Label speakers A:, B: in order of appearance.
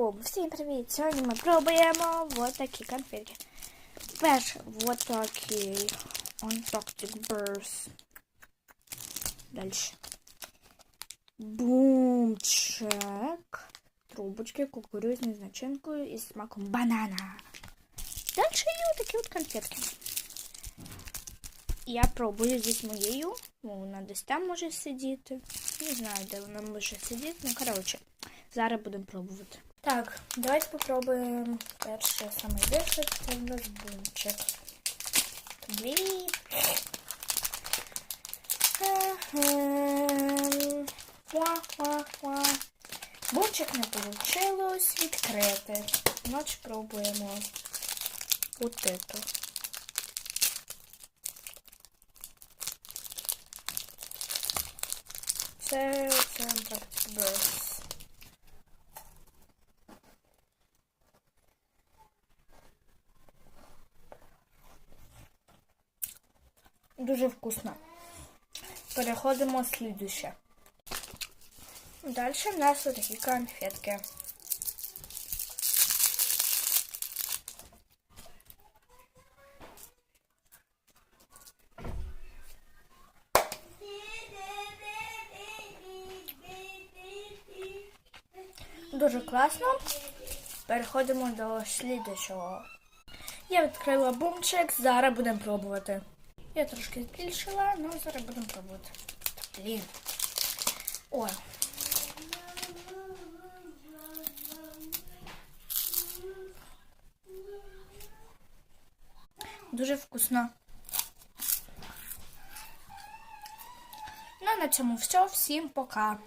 A: Йоу, всім привіт! Сьогодні ми пробуємо вот такі конфетки. Перше, вот такий Antarctic Burst. Дальше. Бумчек. Трубочки кукурузні з начинкою і смаком банана. Дальше є такі от конфетки. Я пробую зі моєю. Ну, вона десь там може сидіти. Не знаю, де вона може сидіти. Ну, коротше, зараз будемо пробувати. Так, давайте попробуємо перше саме перше. Це у нас бунчик. Блін. Бунчик не вийшло відкрити. Значить пробуємо от эту. Це, це без. Дуже вкусно. Переходимо слідуще. Далі в нас отакі конфетки. Дуже класно. Переходимо до слідчого. Я відкрила бумчик, зараз будемо пробувати. Я трошки збільшила, але зараз будемо пробувати. Блін. О. Дуже вкусно. Ну, на цьому все. Всім пока.